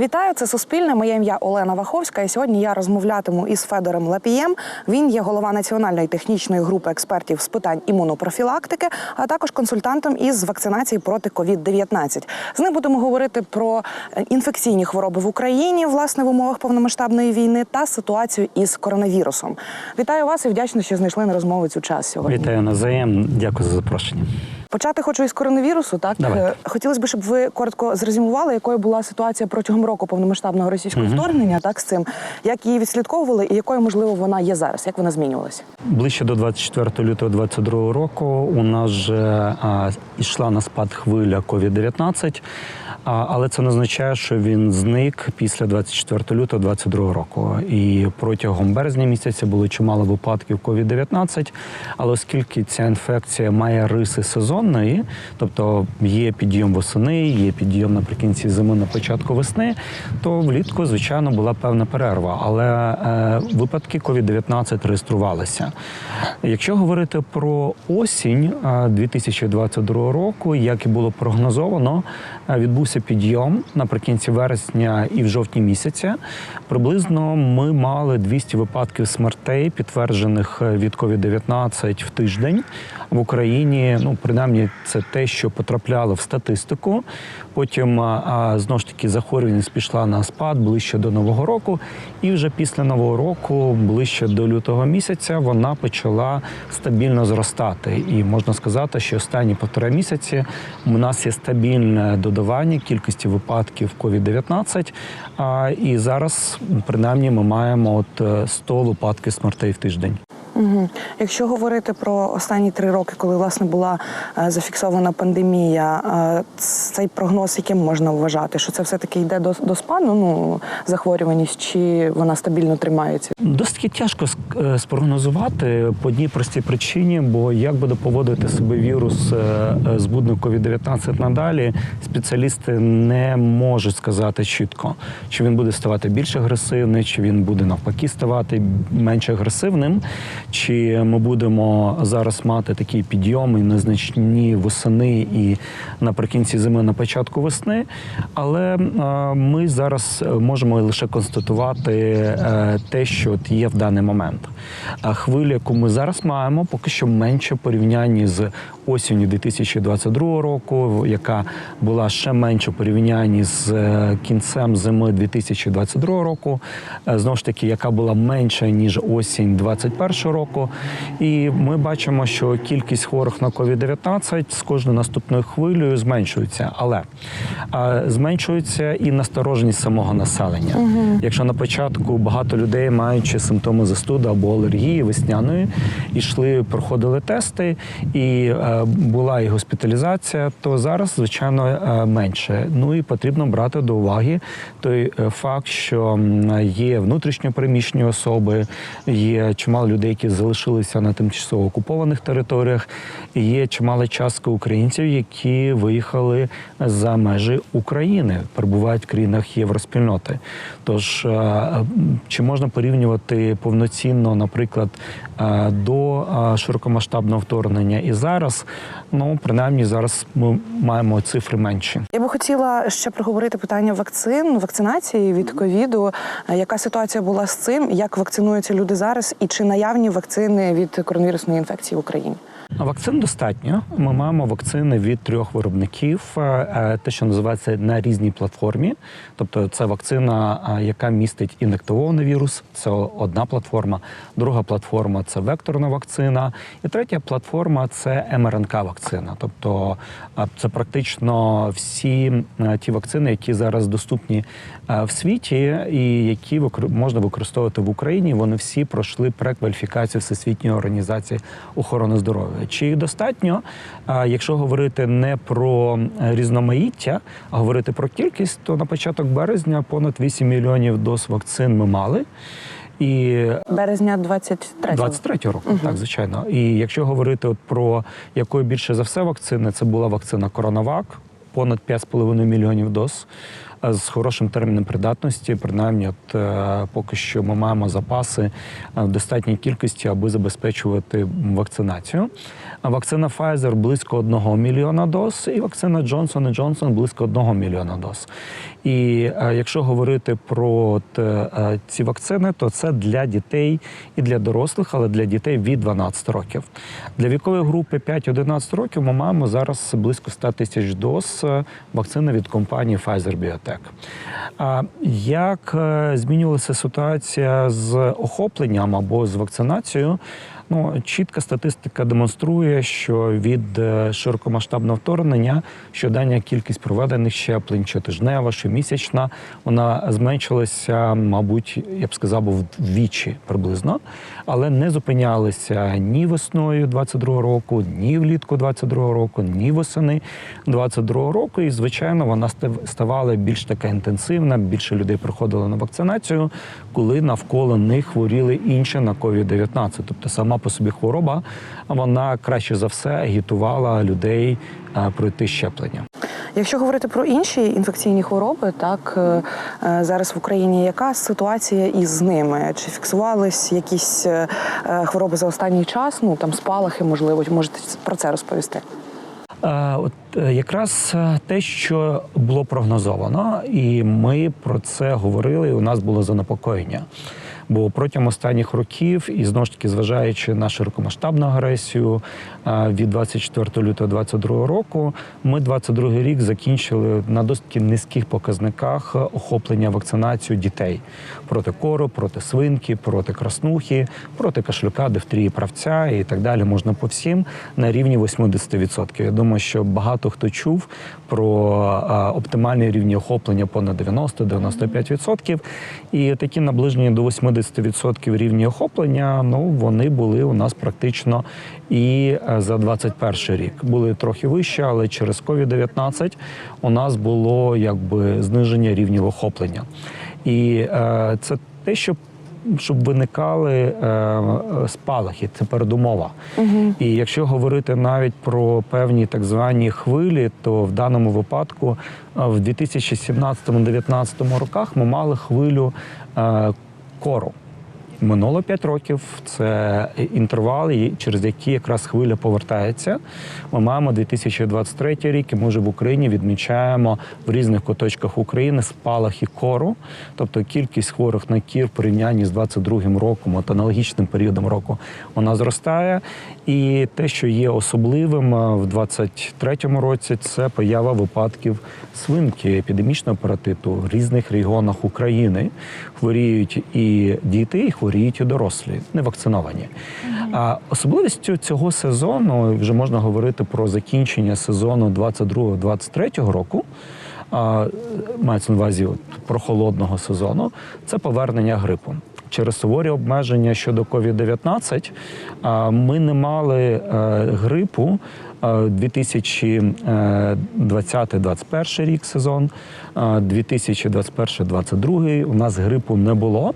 Вітаю, це Суспільне. Моє ім'я Олена Ваховська. І сьогодні я розмовлятиму із Федором Лапієм. Він є голова національної технічної групи експертів з питань імунопрофілактики, а також консультантом із вакцинації проти COVID-19. З ним будемо говорити про е, інфекційні хвороби в Україні, власне, в умовах повномасштабної війни та ситуацію із коронавірусом. Вітаю вас і вдячна, що знайшли на розмову цю час сьогодні. Вітаю назаєм. Дякую за запрошення. Почати хочу із коронавірусу. Так Давайте. Е, хотілося б, щоб ви коротко зрезюмували, якою була ситуація протягом року повномасштабного російського вторгнення, так з цим, як її відслідковували, і якою можливо вона є зараз, як вона змінювалася? Ближче до 24 лютого 2022 року у нас же а, йшла на спад хвиля COVID-19, а, але це не означає, що він зник після 24 лютого 2022 року. І протягом березня місяця було чимало випадків COVID-19, але оскільки ця інфекція має риси сезонної, тобто є підйом восени, є підйом наприкінці зими на початку весни, то влітку, звичайно, була певна перерва. Але е, випадки COVID-19 реєструвалися. Якщо говорити про осінь е, 2022 року, як і було прогнозовано, е, відбувся підйом наприкінці вересня і в жовтні місяця. Приблизно ми мали 200 випадків смертей, підтверджених е, від COVID-19 в тиждень в Україні. Ну, принаймні, це те, що потрапляло в статистику. Потім а, а, знову ж таки захворюваність пішла на спад ближче до нового року, і вже після нового року, ближче до лютого місяця, вона почала стабільно зростати. І можна сказати, що останні півтора місяці у нас є стабільне додавання кількості випадків COVID-19. А, і зараз, принаймні, ми маємо от е, 100 випадків смертей в тиждень. Угу. Якщо говорити про останні три роки, коли власне була е, зафіксована пандемія, е, цей прогноз, яким можна вважати, що це все таки йде до, до спаду, ну захворюваність, чи вона стабільно тримається? Досить тяжко е, спрогнозувати по одній простій причині, бо як буде поводити себе вірус збудник COVID-19 надалі, спеціалісти не можуть сказати чітко, чи він буде ставати більш агресивним, чи він буде навпаки ставати менш агресивним, чи ми будемо зараз мати такі підйоми незначні восени і наприкінці зими на початку весни. Але е, ми зараз можемо лише констатувати е, те, що от є в даний момент. А хвиля, яку ми зараз маємо, поки що менше порівнянні з осінню 2022 року, яка була ще менше в порівнянні з е, кінцем зими 2022 року. Е, Знову ж таки, яка була менша ніж осінь 2021 року. І ми бачимо, що кількість хворих на COVID-19 з кожною наступною хвилею зменшується, але зменшується і настороженість самого населення. Якщо на початку багато людей, маючи симптоми застуди або алергії весняної, йшли, проходили тести, і е, була і госпіталізація, то зараз, звичайно, е, менше. Ну і потрібно брати до уваги той е, факт, що є внутрішньо переміщені особи, є чимало людей, які залишилися на тимчасово окупованих територіях, є чимала частка українців, які виїхали за межі України, перебувають в країнах євроспільноти. Тож е, чи можна порівнювати повноцінно, наприклад, до широкомасштабного вторгнення і зараз? Ну принаймні зараз ми маємо цифри менші. Я би хотіла ще проговорити питання вакцин, вакцинації від ковіду. Е, Яка ситуація була з цим? Як вакцинуються люди зараз, і чи наявні вакцини від коронавірусної інфекції в Україні? Вакцин достатньо. Ми маємо вакцини від трьох виробників, е, е, те, що називається на різній платформі. Тобто, це вакцина, е, яка містить інактивований вірус. Це одна платформа. Друга платформа це векторна вакцина. І третя платформа це МРНК вакцина. Тобто, це практично всі ті вакцини, які зараз доступні в світі, і які можна використовувати в Україні. Вони всі пройшли прекваліфікацію Всесвітньої організації охорони здоров'я. Чи достатньо? Якщо говорити не про е, різноманіття, а говорити про кількість, то на початок березня понад 8 мільйонів доз вакцин ми мали. І Березня 23 23 року, так звичайно. І якщо говорити от про якої більше за все вакцини, це була вакцина Коронавак, понад 5,5 мільйонів доз. Е, з хорошим терміном придатності. Принаймні, от е, поки що ми маємо запаси е, в достатній кількості, аби забезпечувати вакцинацію. Вакцина Pfizer близько 1 мільйона доз, і вакцина Johnson Johnson близько 1 мільйона доз. І е, якщо говорити про от, е, ці вакцини, то це для дітей і для дорослих, але для дітей від 12 років. Для вікової групи 5-11 років ми маємо зараз близько 100 тисяч доз е, вакцини від компанії Pfizer Biotech. Як е, змінювалася ситуація з охопленням або з вакцинацією? Ну, чітка статистика демонструє, що від е, широкомасштабного вторгнення щодення кількість проведених щеплень, щотижнева, щомісячна, вона зменшилася, мабуть, я б сказав, вдвічі приблизно, але не зупинялися ні весною 22 року, ні влітку 22 року, ні восени 22 року. І звичайно, вона ставала більш така інтенсивна. Більше людей приходило на вакцинацію, коли навколо них хворіли інші на COVID-19. Тобто сама по собі хвороба, вона краще за все агітувала людей е, пройти щеплення. Якщо говорити про інші інфекційні хвороби, так е, е, зараз в Україні яка ситуація із ними? Чи фіксувались якісь хвороби за останній час? Ну там спалахи, можливо, можете про це розповісти? От якраз те, що було прогнозовано, і ми про це говорили. і У нас було занепокоєння. Бо протягом останніх років, і знову ж таки, зважаючи на широкомасштабну агресію від 24 лютого 22 року, ми 22 рік закінчили на досить низьких показниках охоплення вакцинацією дітей проти кору, проти свинки, проти краснухи, проти кашлюка, дифтерії правця і так далі. Можна по всім на рівні 80%. Я думаю, що багато хто чув про оптимальні рівні охоплення понад 90-95%. І такі наближені до 80% рівні охоплення, ну вони були у нас практично і е, за 21 рік. Були трохи вище, але через COVID-19 у нас було якби зниження рівнів охоплення. І е, це те, що щоб виникали е, спалахи, це передумова. І якщо говорити навіть про певні так звані хвилі, то в даному випадку е, в 2017-2019 роках ми мали хвилю е, кору. Минуло 5 років. Це інтервал, через які якраз хвиля повертається. Ми маємо 2023 рік, і ми вже в Україні відмічаємо в різних куточках України спалахи кору, тобто кількість хворих на кір в порівнянні з 22 роком, от аналогічним періодом року, вона зростає. І те, що є особливим е, в 2023 році, це поява випадків свинки, епідемічного паратиту в різних регіонах України. Хворіють і діти, і хворіють і дорослі, не вакциновані. А особливістю цього сезону вже можна говорити про закінчення сезону 22-23 року. А, мається на увазі от, прохолодного сезону, це повернення грипу. Через суворі обмеження щодо COVID-19 а, ми не мали е, грипу е, 2020-2021 рік сезон, е, 2021-2022 у нас грипу не було.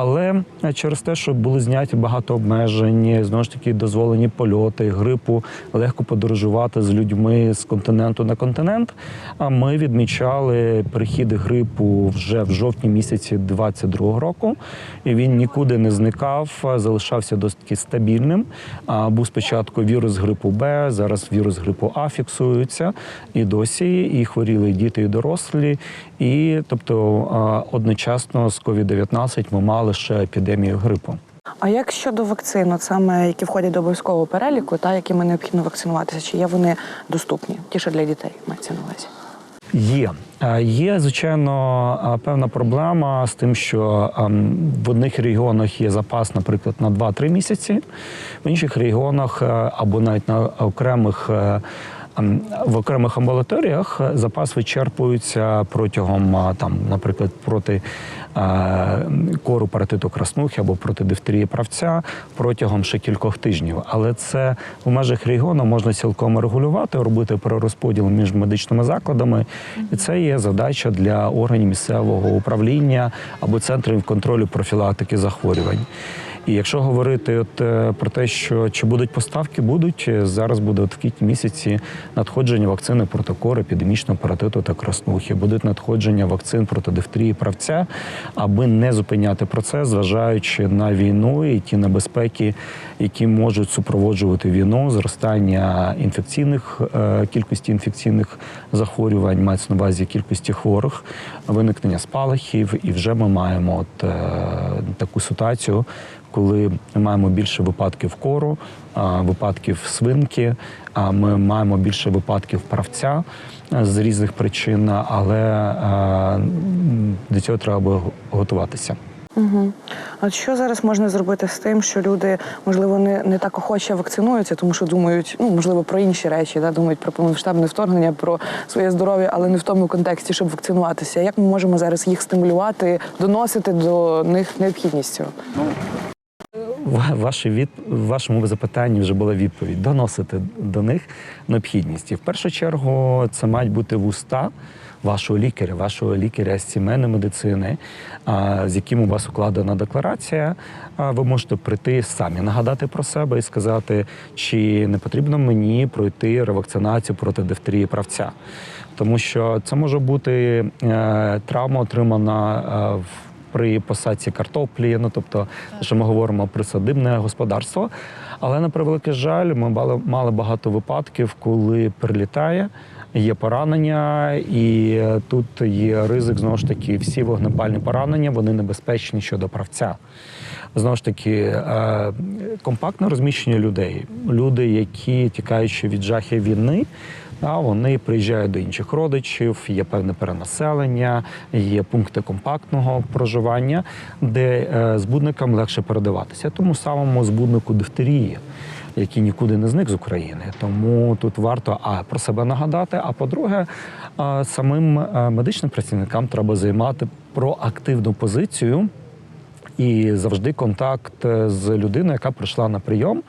Але через те, що були зняті багато обмежень, знову ж таки дозволені польоти, грипу, легко подорожувати з людьми з континенту на континент. А ми відмічали перехід грипу вже в жовтні місяці 22-го року. І він нікуди не зникав, залишався досить стабільним. Був спочатку вірус грипу Б, зараз вірус грипу А фіксується і досі, і хворіли діти, і дорослі. І тобто одночасно з COVID-19 ми мали ще епідемію грипу. А як щодо вакцин, от саме які входять до обов'язкового переліку, та якими необхідно вакцинуватися, чи є вони доступні? Ті, що для дітей мається на увазі? Є. Е, Є, звичайно, е, певна проблема з тим, що в одних регіонах є запас, наприклад, на 2-3 місяці, в інших регіонах е, або навіть на окремих. Ем, В окремих амбулаторіях запас вичерпується протягом, е, там, наприклад, проти е, кору паратиту краснухи або проти дифтерії правця протягом ще кількох тижнів. Але це в межах регіону можна цілком регулювати, робити перерозподіл між медичними закладами. І це є задача для органів місцевого управління або центрів контролю профілактики захворювань. І якщо говорити от е, про те, що чи будуть поставки, будуть Е, зараз буде от в квітні місяці надходження вакцини проти кори, епідемічного паратиту та краснухи. Будуть надходження вакцин проти дифтерії правця, аби не зупиняти процес, зважаючи на війну і ті небезпеки, які можуть супроводжувати війну, зростання інфекційних е, кількості інфекційних захворювань, мається на увазі кількості хворих, виникнення спалахів, і вже ми маємо от таку ситуацію. Коли ми маємо більше випадків кору, випадків свинки, а ми маємо більше випадків правця з різних причин, але до цього треба було готуватися. Угу. От що зараз можна зробити з тим, що люди можливо не, не так охоче вакцинуються, тому що думають, ну можливо, про інші речі, да, думають про повномасштабне вторгнення, про своє здоров'я, але не в тому контексті, щоб вакцинуватися. Як ми можемо зараз їх стимулювати, доносити до них? Ва- Ваші від вашому запитанні вже була відповідь доносити до них необхідність. І в першу чергу це мають бути вуста вашого лікаря, вашого лікаря з сімейної медицини, з яким у вас укладена декларація. Ви можете прийти самі нагадати про себе і сказати, чи не потрібно мені пройти ревакцинацію проти дифтерії правця. Тому що це може бути е, травма, отримана е, в при посадці картоплі, ну тобто, що ми говоримо про садибне господарство. Але на превеликий жаль, ми мали, мали багато випадків, коли прилітає, є поранення, і тут є ризик знову ж таки, всі вогнепальні поранення вони небезпечні щодо правця. Знову ж таки, е, компактне розміщення людей, люди, які тікаючи від жахів війни. А вони приїжджають до інших родичів, є певне перенаселення, є пункти компактного проживання, де е, збудникам легше передаватися. Тому самому збуднику дифтерії, який нікуди не зник з України. Тому тут варто а про себе нагадати. А по-друге, самим е, медичним працівникам треба займати проактивну позицію і завжди контакт е, з людиною, яка прийшла на прийом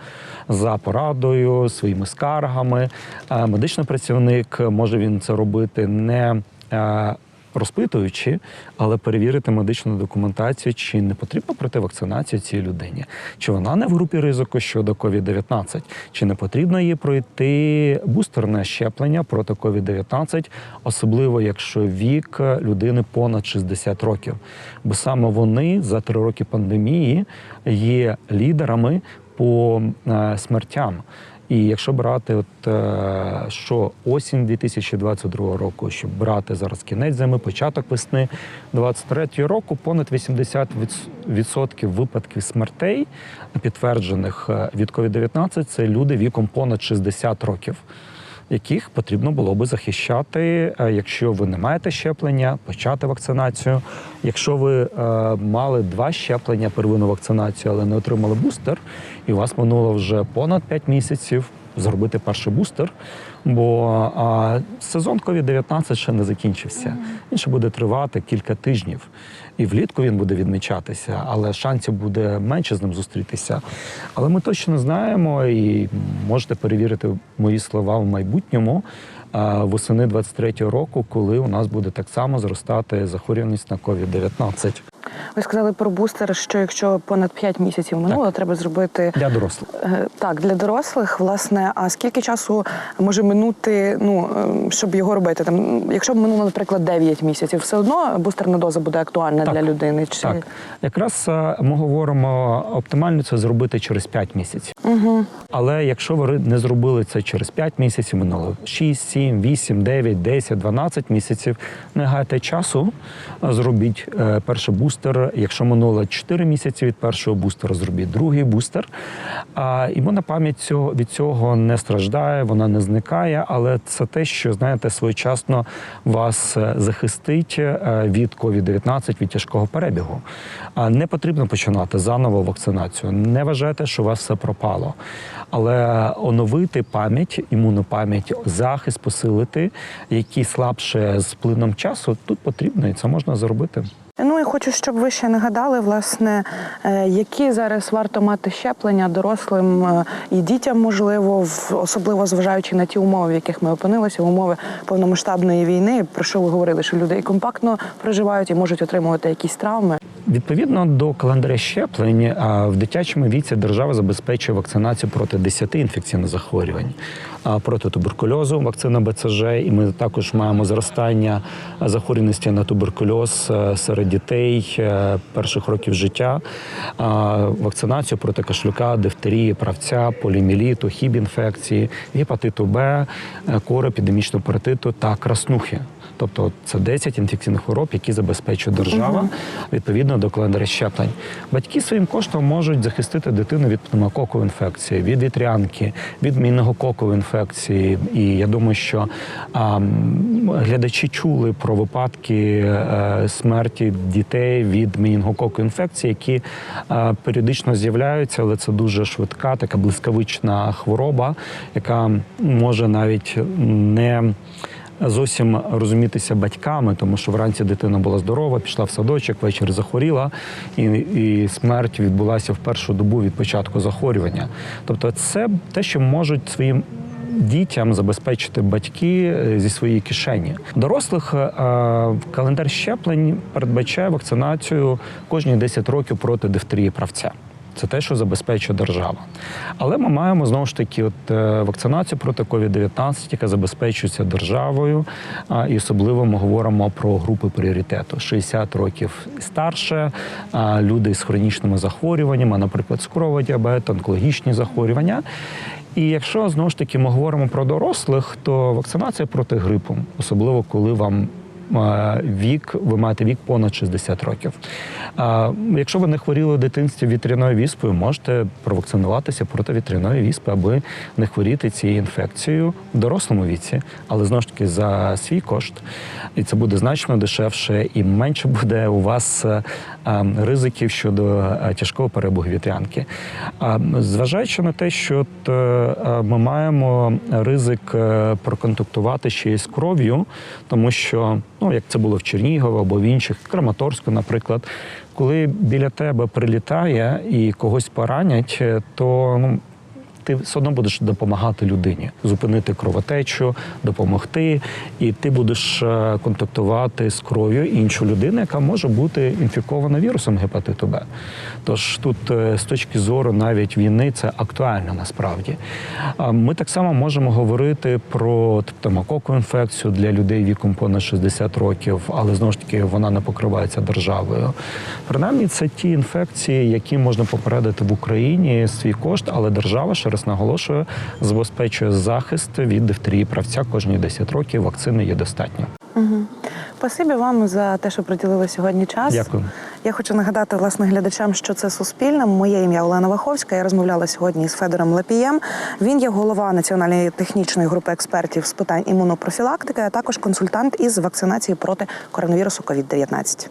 за порадою, своїми скаргами. Е, Медичний працівник може він це робити не е, розпитуючи, але перевірити медичну документацію, чи не потрібно пройти вакцинацію цій людині, чи вона не в групі ризику щодо COVID-19, чи не потрібно їй пройти бустерне щеплення проти COVID-19, особливо якщо вік людини понад 60 років. Бо саме вони за три роки пандемії є лідерами по е, смертям. І якщо брати, от е, що осінь 2022 року, щоб брати зараз кінець зими, початок весни 23 року, понад 80% випадків смертей, підтверджених е, від COVID-19, це люди віком понад 60 років. Яких потрібно було би захищати, е, якщо ви не маєте щеплення, почати вакцинацію. Якщо ви е, мали два щеплення, первинну вакцинацію, але не отримали бустер, і у вас минуло вже понад 5 місяців зробити перший бустер, бо а, сезон COVID-19 ще не закінчився. Він ще буде тривати кілька тижнів. І влітку він буде відмічатися, але шансів буде менше з ним зустрітися. Але ми точно знаємо і можете перевірити мої слова в майбутньому. Восени 23-го року, коли у нас буде так само зростати захворюваність на COVID-19 Ви сказали про бустер, що якщо понад 5 місяців минуло, треба зробити для дорослих. Е, Так, для дорослих, власне, а скільки часу може минути, ну е, щоб його робити? Там, якщо б минуло, наприклад, 9 місяців, все одно бустерна доза буде актуальна Так, для людини. Чи Так, якраз е, ми говоримо оптимально це зробити через 5 місяців. Угу. Але якщо ви не зробили це через 5 місяців, минуло 6, 7, 8, 9, 10, 12 місяців, не гайте часу, зробіть е, перший бустер. Якщо минуло 4 місяці від першого бустера, зробіть другий бустер. А імунна пам'ять цього, від цього не страждає, вона не зникає, але це те, що знаєте, своєчасно вас е, захистить е, від COVID-19, від тяжкого перебігу. А не потрібно починати заново вакцинацію. Не вважайте, що у вас все пропало. Але оновити пам'ять, імунну пам'ять, захист посилити, який слабше з плином часу, тут потрібно, і це можна зробити. Ну і хочу, щоб ви ще нагадали, власне, е, які зараз варто мати щеплення дорослим е, і дітям, можливо, особливо зважаючи на ті умови, в яких ми опинилися, умови повномасштабної війни, про що ви говорили, що люди і компактно проживають і можуть отримувати якісь травми. Відповідно до календаря щеплень, в дитячому віці держава забезпечує вакцинацію проти 10 інфекційних захворювань. Проти туберкульозу вакцина БЦЖ, і ми також маємо зростання захворюваності на туберкульоз е, серед дітей е, перших років життя, вакцинацію проти кашлюка, дифтерії, правця, поліміліту, хіб-інфекції, гепатиту Б, е, кору, епідемічного паратиту та краснухи. Тобто це 10 інфекційних хвороб, які забезпечує держава відповідно до календаря щеплень. Батьки своїм коштом можуть захистити дитину від пневмококової інфекції, від вітрянки, від міногококової інфекції. І я думаю, що а, глядачі чули про випадки е, смерті дітей від мінінгококової інфекції, які е, періодично з'являються, але це дуже швидка, така блискавична хвороба, яка може навіть не зовсім розумітися батьками, тому що вранці дитина була здорова, пішла в садочок, ввечері захворіла, і, і смерть відбулася в першу добу від початку захворювання. Тобто, це те, що можуть своїм. Дітям забезпечити батьки е, зі своєї кишені. Дорослих е, календар щеплень передбачає вакцинацію кожні 10 років проти дифтерії правця. Це те, що забезпечує держава. Але ми маємо знову ж таки от, е, вакцинацію проти COVID-19, яка забезпечується державою. І особливо ми говоримо про групи пріоритету: 60 років старше, люди з хронічними захворюваннями, наприклад, цукровий діабет, онкологічні захворювання. І якщо знову ж таки ми говоримо про дорослих, то вакцинація проти грипу, особливо коли вам вік, ви маєте вік понад 60 років. Якщо ви не хворіли в дитинстві вітряною віспою, можете провакцинуватися проти вітряної віспи, аби не хворіти цією інфекцією в дорослому віці, але знову ж таки за свій кошт. І це буде значно дешевше і менше буде у вас е, ризиків щодо тяжкого перебугу вітрянки. Зважаючи на те, що е, ми маємо ризик е, проконтактувати ще із кров'ю, тому що, ну як це було в Чернігово або в інших, Краматорську, наприклад, коли біля тебе прилітає і когось поранять, е, то ну. Ти все одно будеш допомагати людині, зупинити кровотечу, допомогти, і ти будеш е, контактувати з кров'ю іншої людини, яка може бути інфікована вірусом гепатиту Б. Тож тут е, з точки зору навіть війни це актуально насправді. Ми так само можемо говорити про пневмококову інфекцію для людей віком понад 60 років, але знову ж таки вона не покривається державою. Принаймні, це ті інфекції, які можна попередити в Україні свій кошт, але держава ще раз наголошує, забезпечує захист від дифтерії правця кожні 10 років. Вакцини є достатньо. Спасибі вам за те, що приділили сьогодні час. Дякую. Я хочу нагадати власне глядачам, що це суспільне. Моє ім'я Олена Ваховська. Я розмовляла сьогодні з Федором Лапієм. Він є голова національної технічної групи експертів з питань імунопрофілактики, а також консультант із вакцинації проти коронавірусу COVID-19.